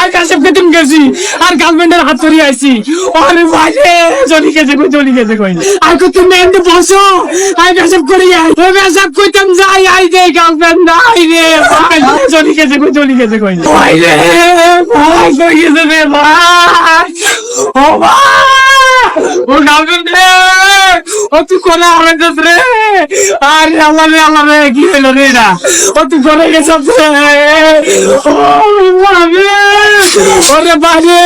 আর কাছে বেতন গেছি আর গার্লফ্রেন্ডের হাত ধরে আইছি। আরে গেছে কই চলি গেছে কই? আর কত মেন্ডে বসো। আই বেসব করি আই। ও বেসব কইতাম যাই আই দে গার্লফ্রেন্ড নাই রে ভাই। গেছে কই চলি গেছে কই? ভাই রে। ভাই কই গেছে রে ভাই। ও ভাই। ও গার্লফ্রেন্ড রে! ও তুই কোনে আনন্দ রে? আরে আল্লাহ রে আল্লাহ রে কি হইল রে এটা? ও তুই কোনে গেছিস রে? বাবে ওরে বাজে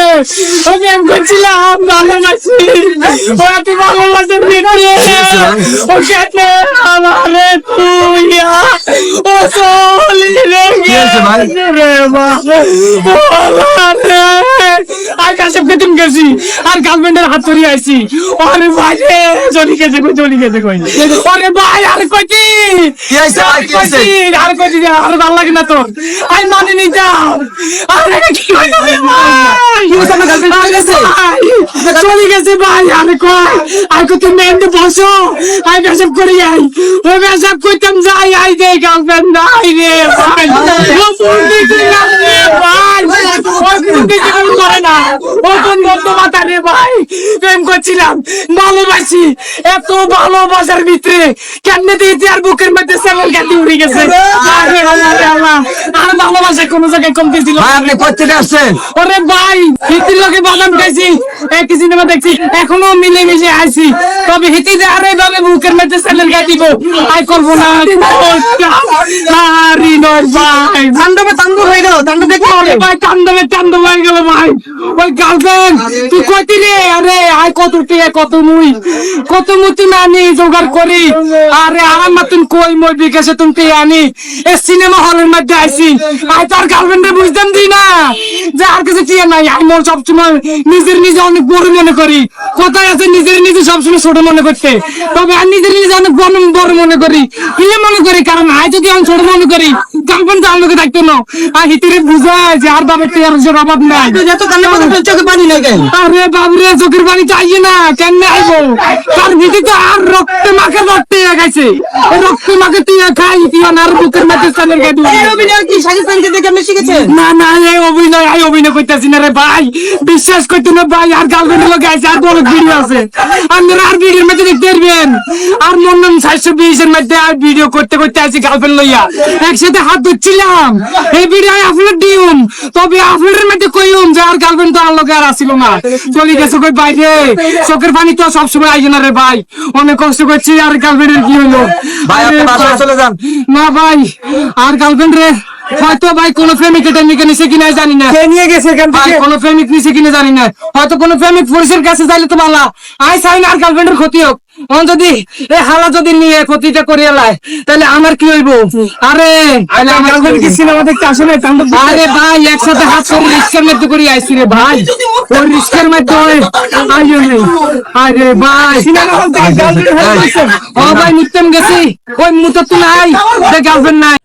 ও প্রেম করছিলাম ভালোবাসি ও তুই ভালোবাসে রে ও কেটে আমারে তুই ও চলি রে? রে মা ও রে! বেতন গেছি আর গার্লফ্রেন্ডের হাত ধরে আইছি। আরে ভাই রে চলি গেছে কই চলি গেছে কই? আরে ভাই আর কইতি কি? হয়েছে ভাই, কি হয়েছে? আর কইতি আর ভালো লাগে না তোর। আই মানে নি যাও আরে কি হইল ভাই? কি হয়েছে, আমার গেছে? চলে গেছে ভাই আরে কই? আর কত মেন্ডে বসো? আই বেসব করি আই। ও বেসব কইতাম যাই আই দে গার্লফ্রেন্ড নাই রে ভাই। ও ফোন দিতে না রে ভাই। ও ফোন দিতে করে না। কোন বন্ধু মাথা রে ভাই। প্রেম করছিলাম। ভালোবাসি। এত ভালোবাসার ভিতরে কেমনে দিয়েছি আর বুকের মধ্যে সেভেন কাটি উড়ে গেছে? আরে আর ভালোবাসা কোনো জায়গায় কমতি ছিল ভাই আপনি কোথেকে আসছেন? ওরে ভাই হিতির লোকে বাদাম খাইছি একই সিনেমা দেখছি এখনও মিলে মিশে আইছি। তবে হিতি যে আরে ভাবে বুকের মধ্যে স্যান্ডেল গাই দিব। আই করব না আরে নয় ভাই। তাণ্ডবে তাণ্ডব হয়ে গেল তাণ্ডব দেখতে ওরে ভাই কান্দবে কান্দব হয়ে গেল ভাই। ওই গার্লফ্রেন্ড তুই কইতি রে? আরে আই কত টিয়ে কত মুই। কত মুতি নানি জোগাড় করি। আরে আমার মতন কই মই বিকাশে তুমি আনি? এ সিনেমা হলের মধ্যে আইছি। আই, তার গার্লফ্রেন্ডে বুঝতাম দি না। যে আর কিছু নাই, আমি সবসময় নিজের নিজে অনেক বড় মনে করি। কোথায় আছে নিজের নিজে সবসময় ছোট মনে করতে? তবে আর নিজের নিজে অনেক বড় মনে করি। মনে করি? কারণ আয় যদি আমি ছোট মনে করি গার্লফ্রেন্ড তো থাকতো না আর হিতিরে বুঝায় যে আর বাবার টিয়ার অভাব নাই। এত কান্না করতে চোখে পানি নাই কেন? আরে বাবরে চোখের পানি চাইয়ে না কেন আইবো? তার ভিতরে আর রক্তে মাখে রক্তে গেছে রক্তে মাখে তুই খাই তুই আর বুকের মাঝে গায়ে অভিনয় কি শাকিব খানকে দেখে আপনি শিখেছেন? না না এই অভিনয় এই অভিনয় করতেছি না রে ভাই। বিশ্বাস করতে না ভাই আর গার্লফ্রেন্ড লোক আছে আর বড় ভিডিও আছে। আপনারা আর ভিডিওর মধ্যে দেখতে পারবেন। আর মন মন সাতশো বিশের মধ্যে আর ভিডিও করতে করতে আছি গার্লফ্রেন্ড লইয়া। একসাথে হাত ধরছিলাম এই ভিডিও আপলোড দিউম তবে আপলোডের মধ্যে কইউম যে আর গার্লফ্রেন্ড তো আর আর আসিল না। চলে গেছে কই বাইরে। চোখের পানি তো সবসময় আইছে না রে ভাই। অনেক কষ্ট করছি আর গার্লফ্রেন্ডের কি হলো? ভাই আপনি বাসায় চলে যান। না ভাই আর গার্লফ্রেন্ড রে হয়তো ভাই কোন প্রেমিক এটা নিকে নিছে কিনা জানি না। নিয়ে গেছে এখান ভাই কোন প্রেমিক নিছে কিনা জানি না। হয়তো কোন প্রেমিক পুলিশের কাছে যাইলে তো ভালো। আই চাই না আর গার্লফ্রেন্ডের ক্ষতি হোক। যদি এ হালা যদি নিয়ে ক্ষতিটা করিয়ে লাই তাহলে আমার কি হইব? আরে কি সিনেমা দেখতে আসে না আরে ভাই একসাথে হাত করে রিস্কের মধ্যে করে আইছি রে ভাই। ওই রিক্সার মধ্যে আইও নেই আরে ভাই। ও ভাই নিত্যম গেছি। ওই মুতো তো নাই গার্লফ্রেন্ড নাই।